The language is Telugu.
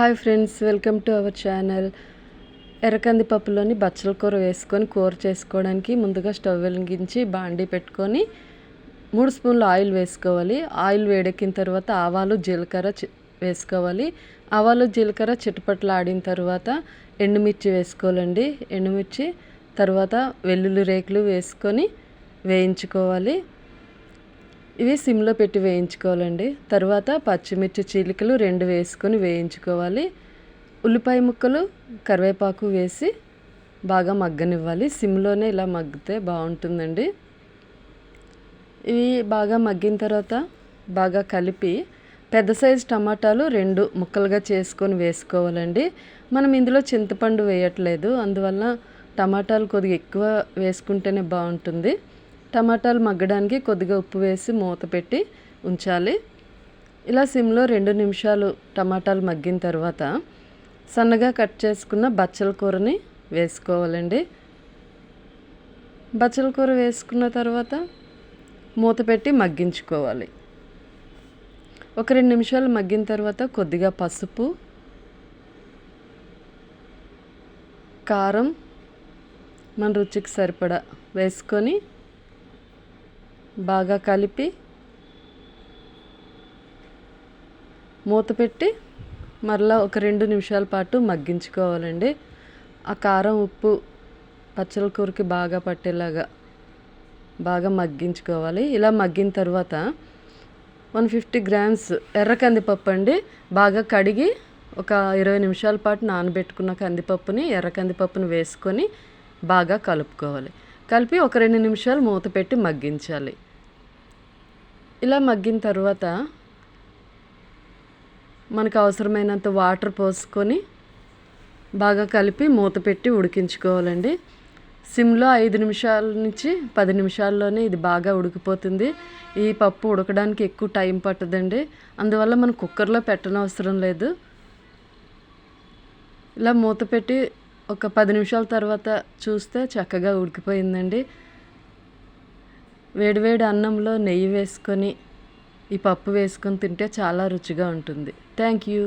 Hi friends welcome to our channel. ఎర్రకంది పప్పులోని బచ్చల కూర వేసుకొని కూర చేసుకోవడానికి ముందుగా స్టవ్ వెలిగించి బాండీ పెట్టుకొని మూడు స్పూన్లు ఆయిల్ వేసుకోవాలి. ఆయిల్ వేడెక్కిన తర్వాత ఆవాలు జీలకర్ర వేసుకోవాలి. ఆవాలు జీలకర్ర చిటపట్లు ఆడిన తర్వాత ఎండుమిర్చి వేసుకోవాలండి. ఎండుమిర్చి తర్వాత వెల్లుల్లి రేకులు వేసుకొని వేయించుకోవాలి. ఇవి సిమ్లో పెట్టి వేయించుకోవాలండి. తర్వాత పచ్చిమిర్చి చీలికలు రెండు వేసుకొని వేయించుకోవాలి. ఉల్లిపాయ ముక్కలు కరివేపాకు వేసి బాగా మగ్గనివ్వాలి. సిమ్లోనే ఇలా మగ్గితే బాగుంటుందండి. ఇవి బాగా మగ్గిన తర్వాత బాగా కలిపి పెద్ద సైజు టమాటాలు రెండు ముక్కలుగా చేసుకొని వేసుకోవాలండి. మనం ఇందులో చింతపండు వేయట్లేదు. అందువల్ల టమాటాలు కొద్దిగా ఎక్కువ వేసుకుంటేనే బాగుంటుంది. టమాటాలు మగ్గడానికి కొద్దిగా ఉప్పు వేసి మూత పెట్టి ఉంచాలి. ఇలా సిమ్లో రెండు నిమిషాలు టమాటాలు మగ్గిన తర్వాత సన్నగా కట్ చేసుకున్న బచ్చల కూరని వేసుకోవాలండి. బచ్చల కూర వేసుకున్న తర్వాత మూత పెట్టి మగ్గించుకోవాలి. ఒక రెండు నిమిషాలు మగ్గిన తర్వాత కొద్దిగా పసుపు కారం మన రుచికి సరిపడా వేసుకొని బాగా కలిపి మూత పెట్టి మరలా ఒక రెండు నిమిషాల పాటు మగ్గించుకోవాలండి. ఆ కారం ఉప్పు పచ్చల కూరకి బాగా పట్టేలాగా బాగా మగ్గించుకోవాలి. ఇలా మగ్గిన తర్వాత వన్ ఫిఫ్టీ గ్రామ్స్ ఎర్ర కందిపప్పు అండి. బాగా కడిగి ఒక ఇరవై నిమిషాల పాటు నానబెట్టుకున్న కందిపప్పుని ఎర్ర కందిపప్పుని వేసుకొని బాగా కలుపుకోవాలి. కలిపి ఒక రెండు నిమిషాలు మూత పెట్టి మగ్గించాలి. ఇలా మగ్గిన తర్వాత మనకు అవసరమైనంత వాటర్ పోసుకొని బాగా కలిపి మూత పెట్టి ఉడికించుకోవాలండి. సిమ్లో ఐదు నిమిషాల నుంచి పది నిమిషాల్లోనే ఇది బాగా ఉడికిపోతుంది. ఈ పప్పు ఉడకడానికి ఎక్కువ టైం పట్టదండి. అందువల్ల మనం కుక్కర్లో పెట్టనవసరం లేదు. ఇలా మూత పెట్టి ఒక పది నిమిషాల తర్వాత చూస్తే చక్కగా ఉడికిపోయిందండి. వేడివేడి అన్నంలో నెయ్యి వేసుకొని ఈ పప్పు వేసుకొని తింటే చాలా రుచిగా ఉంటుంది. Thank you